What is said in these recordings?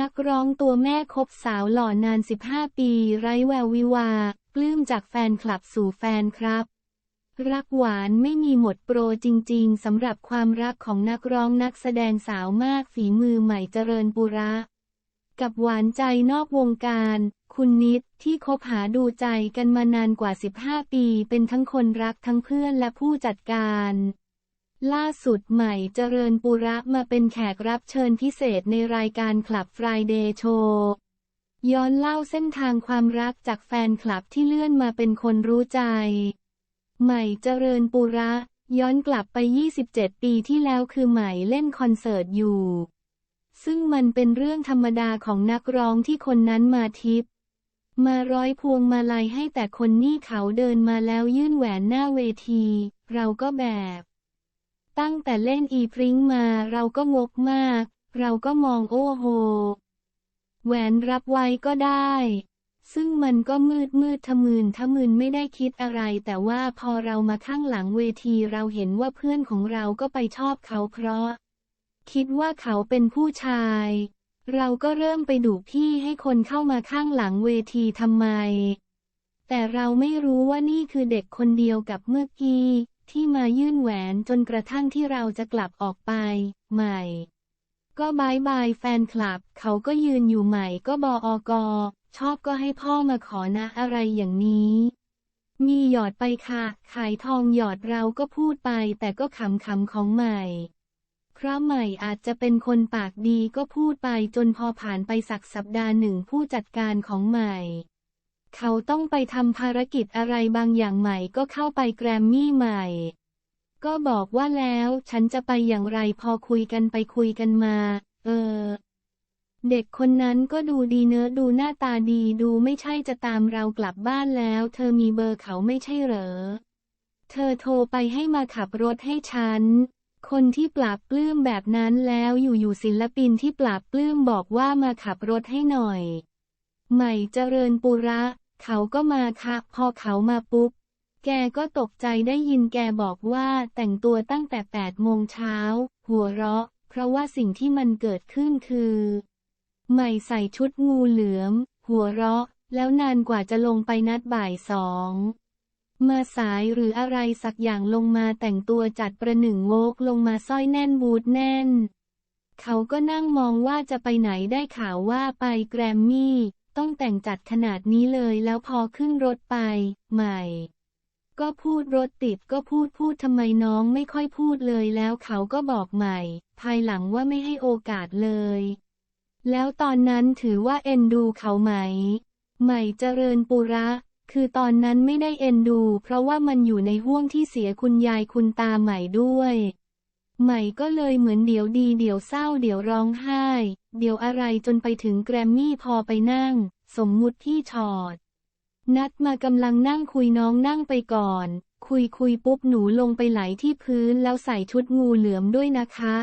นักร้องตัวแม่คบสาวหล่อนาน 15 ปี ไร้แวววิวา ปลื้มจากแฟนคลับสู่แฟนครับ รักหวานไม่มีหมดโปรจริงๆสำหรับความรักของนักร้องนักแสดงสาวมากฝีมือใหม่เจริญปุระ กับหวานใจนอกวงการ คุณนิดที่คบหาดูใจกันมานานกว่า 15 ปี เป็นทั้งคนรักทั้งเพื่อนและผู้จัดการ ล่าสุดใหม่เจริญปุระมาเป็นแขกรับเชิญพิเศษในรายการคลับ Friday Show ย้อนเล่าเส้นทางความรักจากแฟนคลับที่เลื่อนมาเป็นคนรู้ใจ ใหม่เจริญปุระ ย้อนกลับไป 27 ปีที่แล้วคือใหม่เล่นคอนเสิร์ตอยู่ ซึ่งมันเป็นเรื่องธรรมดาของนักร้องที่คนนั้นมาทิปมาร้อยพวงมาลัยให้แต่คนนี่เขาเดินมาแล้วยื่นแหวนหน้าเวที เราก็แบบ ตั้งแต่เล่นอีพริ้งมาเราก็งกมาก เราก็มองโอ้โห แหวนรับไว้ก็ได้ ซึ่งมันก็มืดมืดทะมึนทะมึนไม่ได้คิดอะไร แต่ว่าพอเรามาข้างหลังเวทีเราเห็นว่าเพื่อนของเราก็ไปชอบเขาเพราะ คิดว่าเขาเป็นผู้ชาย เราก็เริ่มไปดุพี่ให้คนเข้ามาข้างหลังเวทีทำไม แต่เราไม่รู้ว่านี่คือเด็กคนเดียวกับเมื่อกี้ ที่มายื่นแหวนจนกระทั่งที่เราจะกลับออกไป ใหม่ ก็บายบายแฟนคลับ เขาก็ยืนอยู่ใหม่ก็บออกชอบก็ให้พ่อมาขอนะอะไรอย่างนี้ มีหยอดไปค่ะ ขายทองหยอดเราก็พูดไป แต่ก็ขำขำของใหม่ เพราะใหม่อาจจะเป็นคนปากดีก็พูดไปจนพอผ่านไปสักสัปดาห์หนึ่งผู้จัดการของใหม่ เขาต้องไปทำภารกิจอะไรบางอย่างใหม่ก็เข้าไปแกรมมี่ใหม่ ก็บอกว่าแล้วฉันจะไปอย่างไรพอคุยกันไปคุยกันมา เออ เด็กคนนั้นก็ดูดีเนื้อะดูหน้าตาดีดูไม่ใช่จะตามเรากลับบ้านแล้ว เธอมีเบอร์เขาไม่ใช่เหรอ เธอโทรไปให้มาขับรถให้ฉันคนที่ปราบปลื้มแบบนั้นแล้วอยู่ๆศิลปินที่ปราบปลื้มบอกว่ามาขับรถให้หน่อย ใหม่เจริญปุระ เขาก็มาค่ะ พอเขามาปุ๊บ แกก็ตกใจได้ยินแกบอกว่าแต่งตัวตั้งแต่8โมงเช้า หัวเราะ เพราะว่าสิ่งที่มันเกิดขึ้นคือ ใหม่ใส่ชุดงูเหลือม หัวเราะ แล้วนานกว่าจะลงไปนัดบ่ายสองมาสายหรืออะไรสักอย่างลงมาแต่งตัวจัดประหนึ่งโวกลงมาสร้อยแน่นบูทแน่น เขาก็นั่งมองว่าจะไปไหนได้ข่าวว่าไปแกรมมี่ ต้องแต่งจัดขนาดนี้เลยแล้วพอขึ้นรถไป ใหม่ ก็พูดรถติดก็พูดพูดทำไมน้องไม่ค่อยพูดเลยแล้วเขาก็บอกใหม่ ภายหลังว่าไม่ให้โอกาสเลย แล้วตอนนั้นถือว่าเอ็นดูเขาไหม ใหม่เจริญปุระ คือตอนนั้นไม่ได้เอ็นดู เพราะว่ามันอยู่ในห่วงที่เสียคุณยายคุณตาใหม่ด้วย ใหม่ก็เลยเหมือนเดี๋ยวดีเดี๋ยวเศร้าเดี๋ยวร้องไห้ เดี๋ยวอะไรจนไปถึงแกรมมี่พอไปนั่ง สมมุติที่ชอด นัดมากำลังนั่งคุยน้องนั่งไปก่อน คุยคุยปุ๊บหนูลงไปไหลที่พื้นแล้วใส่ชุดงูเหลือมด้วยนะคะ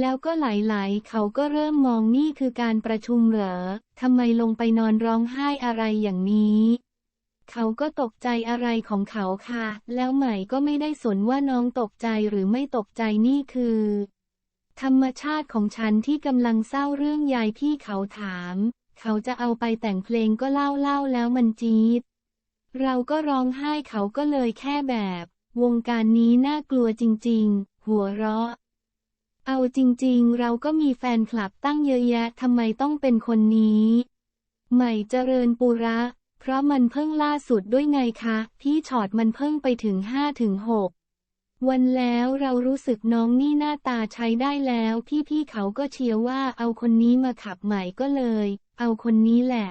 แล้วก็ไหลๆเขาก็เริ่มมองนี่คือการประชุมเหรอทำไมลงไปนอนร้องไห้อะไรอย่างนี้ เขาก็ตกใจอะไรของเขาค่ะ แล้วใหม่ก็ไม่ได้สนว่าน้องตกใจหรือไม่ตกใจนี่คือ ธรรมชาติของฉันที่กำลังเศร้าเรื่องยายพี่เขาถาม เขาจะเอาไปแต่งเพลงก็เล่าเล่าแล้วมันจี๊ด เราก็ร้องไห้เขาก็เลยแค่แบบ วงการนี้น่ากลัวจริง ๆ หัวเราะ เอาจริง ๆ เราก็มีแฟนคลับตั้งเยอะแยะทำไมต้องเป็นคนนี้ ใหม่เจริญปุระ ราะมันเพิ่งล่าสุดด้วยไงคะพี่ช็อตมันเพิ่งไปถึงห้าถึงหกวันแล้วเรารู้สึกน้องนี่หน้าตาใช้ได้แล้วพี่ๆเขาก็เชียร์ว่าเอาคนนี้มาขับใหม่ก็เลย เอาคนนี้แหละ